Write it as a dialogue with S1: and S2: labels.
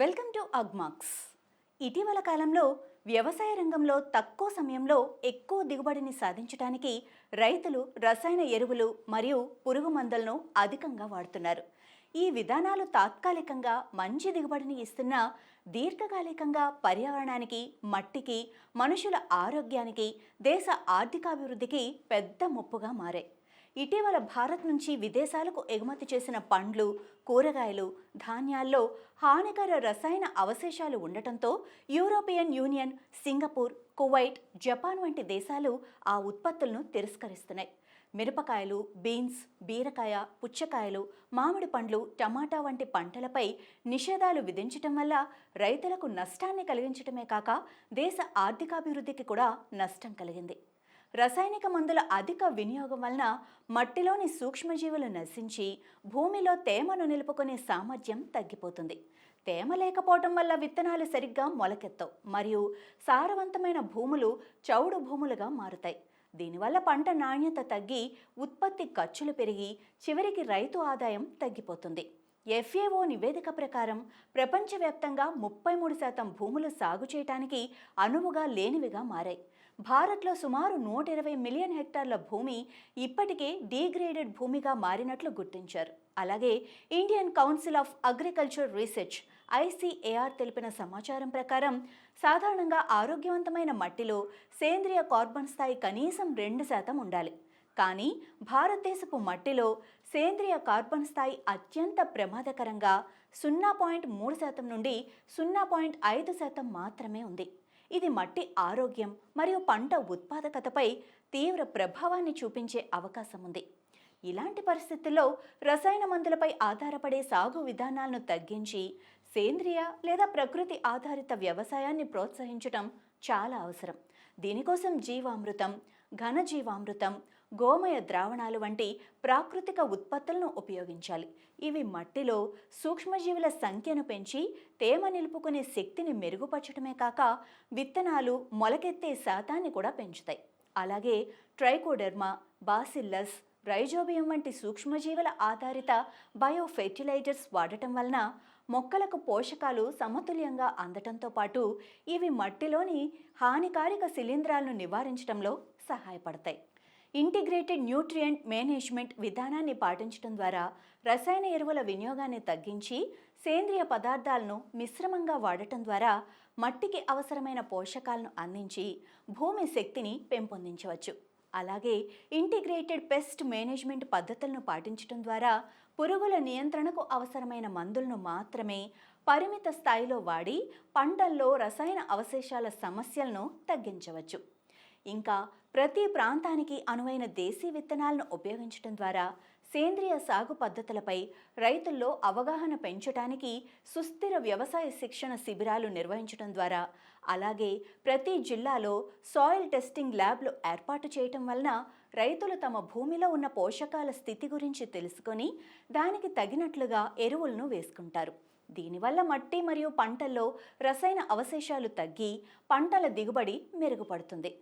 S1: Welcome to Agmax. ఇటీవల కాలంలో వ్యవసాయ రంగంలో తక్కువ సమయంలో ఎక్కువ దిగుబడిని సాధించడానికి రైతులు రసాయన ఎరువులు మరియు పురుగు మందులను అధికంగా వాడుతున్నారు. ఈ విధానాలు తాత్కాలికంగా మంచి దిగుబడిని ఇస్తున్నా దీర్ఘకాలికంగా పర్యావరణానికి మట్టికి మనుషుల ఆరోగ్యానికి దేశ ఆర్థికాభివృద్ధికి పెద్ద ముప్పుగా మారాయి. ఇటీవల భారత్ నుంచి విదేశాలకు ఎగుమతి చేసిన పండ్లు కూరగాయలు ధాన్యాల్లో హానికర రసాయన అవశేషాలు ఉండటంతో European Union Singapore Kuwait Japan వంటి దేశాలు ఆ ఉత్పత్తులను తిరస్కరిస్తున్నాయి. మిరపకాయలు బీన్స్ బీరకాయ పుచ్చకాయలు మామిడి పండ్లు టమాటా వంటి పంటలపై నిషేధాలు విధించటం వల్ల రైతులకు నష్టాన్ని కలిగించటమే కాక దేశ ఆర్థికాభివృద్ధికి కూడా నష్టం కలిగింది. రసాయనిక మందుల అధిక వినియోగం వలన మట్టిలోని సూక్ష్మజీవులు నశించి భూమిలో తేమను నిలుపుకునే సామర్థ్యం తగ్గిపోతుంది. తేమ లేకపోవటం వల్ల విత్తనాలు సరిగ్గా మొలకెత్తవు మరియు సారవంతమైన భూములు చౌడు భూములుగా మారుతాయి. దీనివల్ల పంట నాణ్యత తగ్గి ఉత్పత్తి ఖర్చులు పెరిగి చివరికి రైతు ఆదాయం తగ్గిపోతుంది. ఎఫ్ఏఓ నివేదిక ప్రకారం ప్రపంచవ్యాప్తంగా ముప్పై మూడు శాతం భూములు సాగు చేయటానికి అనువుగా లేనివిగా మారాయి. భారత్లో సుమారు నూట ఇరవై మిలియన్ హెక్టార్ల భూమి ఇప్పటికే డీగ్రేడెడ్ భూమిగా మారినట్లు గుర్తించారు. అలాగే Indian Council of Agriculture Research ICAR తెలిపిన సమాచారం ప్రకారం సాధారణంగా ఆరోగ్యవంతమైన మట్టిలో సేంద్రియ కార్బన్ స్థాయి కనీసం రెండు శాతం ఉండాలి. కానీ భారతదేశపు మట్టిలో సేంద్రియ కార్బన్ స్థాయి అత్యంత ప్రమాదకరంగా సున్నా పాయింట్ మూడు శాతం నుండి సున్నా పాయింట్ ఐదు శాతం మాత్రమే ఉంది. ఇది మట్టి ఆరోగ్యం మరియు పంట ఉత్పాదకతపై తీవ్ర ప్రభావాన్ని చూపించే అవకాశం ఉంది ఇలాంటి పరిస్థితుల్లో రసాయన మందులపై ఆధారపడే సాగు విధానాలను తగ్గించి సేంద్రియ లేదా ప్రకృతి ఆధారిత వ్యవసాయాన్ని ప్రోత్సహించడం చాలా అవసరం. దీనికోసం జీవామృతం ఘనజీవామృతం గోమయ ద్రావణాలు వంటి ప్రాకృతిక ఉత్పత్తులను ఉపయోగించాలి. ఇవి మట్టిలో సూక్ష్మజీవుల సంఖ్యను పెంచి తేమ నిలుపుకునే శక్తిని మెరుగుపరచడమే కాక విత్తనాలు మొలకెత్తే శాతాన్ని కూడా పెంచుతాయి. అలాగే ట్రైకోడెర్మా బాసిల్లస్ రైజోబియం వంటి సూక్ష్మజీవుల ఆధారిత బయో ఫెర్టిలైజర్స్ వాడటం వలన మొక్కలకు పోషకాలు సమతుల్యంగా అందటంతో పాటు ఇవి మట్టిలోని హానికారక శిలీంధ్రాలను నివారించడంలో సహాయపడతాయి. ఇంటిగ్రేటెడ్ న్యూట్రియంట్ మేనేజ్మెంట్ విధానాన్ని పాటించడం ద్వారా రసాయన ఎరువుల వినియోగాన్ని తగ్గించి సేంద్రియ పదార్థాలను మిశ్రమంగా వాడటం ద్వారా మట్టికి అవసరమైన పోషకాలను అందించి భూమి శక్తిని పెంపొందించవచ్చు. అలాగే ఇంటిగ్రేటెడ్ పెస్ట్ మేనేజ్మెంట్ పద్ధతులను పాటించడం ద్వారా పురుగుల నియంత్రణకు అవసరమైన మందులను మాత్రమే పరిమిత స్థాయిలో వాడి పంటల్లో రసాయన అవశేషాల సమస్యలను తగ్గించవచ్చు. ఇంకా ప్రతి ప్రాంతానికి అనువైన దేశీ విత్తనాలను ఉపయోగించడం ద్వారా సేంద్రియ సాగు పద్ధతులపై రైతుల్లో అవగాహన పెంచడానికి సుస్థిర వ్యవసాయ శిక్షణ శిబిరాలు నిర్వహించడం ద్వారా అలాగే ప్రతి జిల్లాలో సాయిల్ టెస్టింగ్ ల్యాబ్లు ఏర్పాటు చేయటం వలన రైతులు తమ భూమిలో ఉన్న పోషకాల స్థితి గురించి తెలుసుకొని దానికి తగినట్లుగా ఎరువులను వేసుకుంటారు. దీనివల్ల మట్టి మరియు పంటల్లో రసాయన అవశేషాలు తగ్గి పంటల దిగుబడి మెరుగుపడుతుంది.